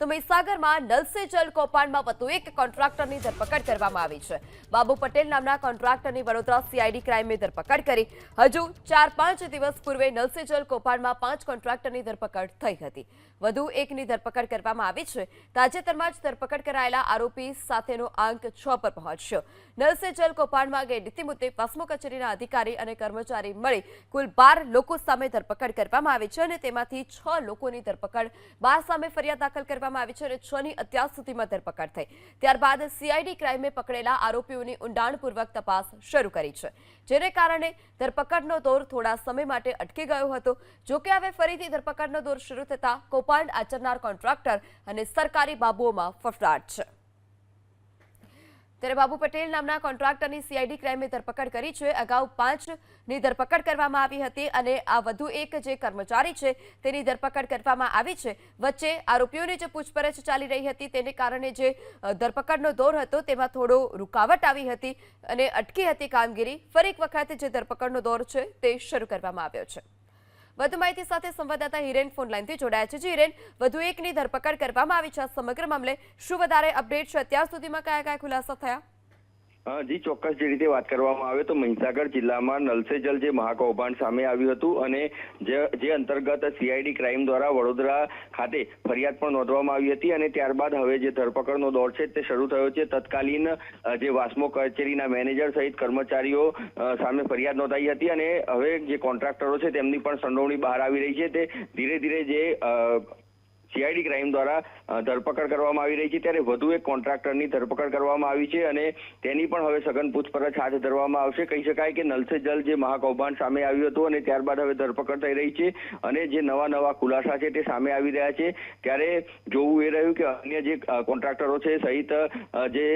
તો મહીસાગરમાં નલ સે જલ કૌભાંડમાં વધુ એક કોન્ટ્રાક્ટરની ધરપકડ કરવામાં આવી છે. બાબુ પટેલ નામના કોન્ટ્રાક્ટરની વડોદરા સીઆઈડી ક્રાઇમે ધરપકડ કરી. હજુ ચાર પાંચ દિવસ પૂર્વે નલ સે જલ કૌભાંડમાં પાંચ કોન્ટ્રાક્ટરની ધરપકડ થઈ હતી. વધુ એકની ધરપકડ કરવામાં આવી છે. તાજેતરમાં જ ધરપકડ કરાયેલા આરોપી સાથેનો આંક છ પર પહોંચ્યો. નલ સે જલ કૌભાંડમાં ગેરરીતિ મુદ્દે વાસ્મો કચેરીના અધિકારી અને કર્મચારી મળી કુલ બાર લોકો સામે ધરપકડ કરવામાં આવી છે અને તેમાંથી છ લોકોની ધરપકડ બાર સામે ફરિયાદ દાખલ કરવામાં આવી છે અને છ ની અત્યાર સુધીમાં ધરપકડ થઈ. ત્યારબાદ સીઆઈડી ક્રાઇમે પકડેલા આરોપીઓની ઊંડાણપૂર્વક તપાસ શરૂ કરી છે, જેને કારણે ધરપકડનો દોર થોડા સમય માટે અટકી ગયો હતો. જો કે હવે ફરીથી ધરપકડનો દોર શરૂ થતા કૌભાંડ આચરનાર કોન્ટ્રાક્ટર અને સરકારી બાબુઓમાં ફફડાટ છે. ત્યારે બાબુ પટેલ નામના કોન્ટ્રાક્ટરની સીઆઈડી ક્રાઇમે ધરપકડ કરી છે. અગાઉ પાંચની ધરપકડ કરવામાં આવી હતી અને આ વધુ એક જે કર્મચારી છે તેની ધરપકડ કરવામાં આવી છે. વચ્ચે આરોપીઓની જે પૂછપરછ ચાલી રહી હતી તેને કારણે જે ધરપકડનો દોર હતો તેમાં થોડો રૂકાવટ આવી હતી અને અટકી હતી કામગીરી. ફરી એક વખત જે ધરપકડનો દોર છે તે શરૂ કરવામાં આવ્યો છે. વધુ માહિતી સાથે સંવાદદાતા હિરેન ફોન લાઈનથી જોડાયા છે. જે હિરેન, વધુ એકની ધરપકડ કરવામાં આવી છે. સમગ્ર મામલે શું વધારે અપડેટ છે? અત્યાર સુધીમાં કયા કયા ખુલાસા થયા? જી, ચોક્કસ જે રીતે વાત કરવામાં આવે તો મહીસાગર જિલ્લામાં નલ જલ જે મહાકૌભાંડ સામે આવ્યું હતું અને જે અંતર્ગત સીઆઈડી ક્રાઇમ દ્વારા વડોદરા ખાતે ફરિયાદ પણ નોંધવામાં આવી હતી અને ત્યારબાદ હવે જે ધરપકડનો દોર છે તે શરૂ થયો છે. તત્કાલીન જે વાસ્મો કચેરીના મેનેજર સહિત કર્મચારીઓ સામે ફરિયાદ નોંધાઈ હતી અને હવે જે કોન્ટ્રાક્ટરો છે તેમની પણ સંડોવણી બહાર આવી રહી છે. તે ધીરે ધીરે જે સીઆઈડી ક્રાઇમ દ્વારા ધરપકડ કરવામાં આવી રહી છે. ત્યારે વધુ એક કોન્ટ્રાક્ટરની ધરપકડ કરવામાં આવી છે અને તેની પણ હવે સઘન પૂછપરછ હાથ ધરવામાં આવશે. કહી શકાય કે નલ જલ જે મહાકૌભાંડ સામે આવ્યું હતું અને ત્યારબાદ હવે ધરપકડ થઈ રહી છે અને જે નવા નવા ખુલાસા છે તે સામે આવી રહ્યા છે. ત્યારે જોવું એ રહ્યું કે અન્ય જે કોન્ટ્રાક્ટરો છે સહિત જે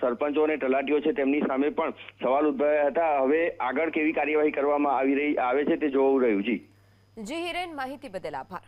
સરપંચો અને તલાટીઓ છે તેમની સામે પણ સવાલ ઉદભવ્યા હતા. હવે આગળ કેવી કાર્યવાહી કરવામાં આવી રહી, આવે છે તે જોવું રહ્યું. જી. જી હિરેન, માહિતી બદલ આભાર.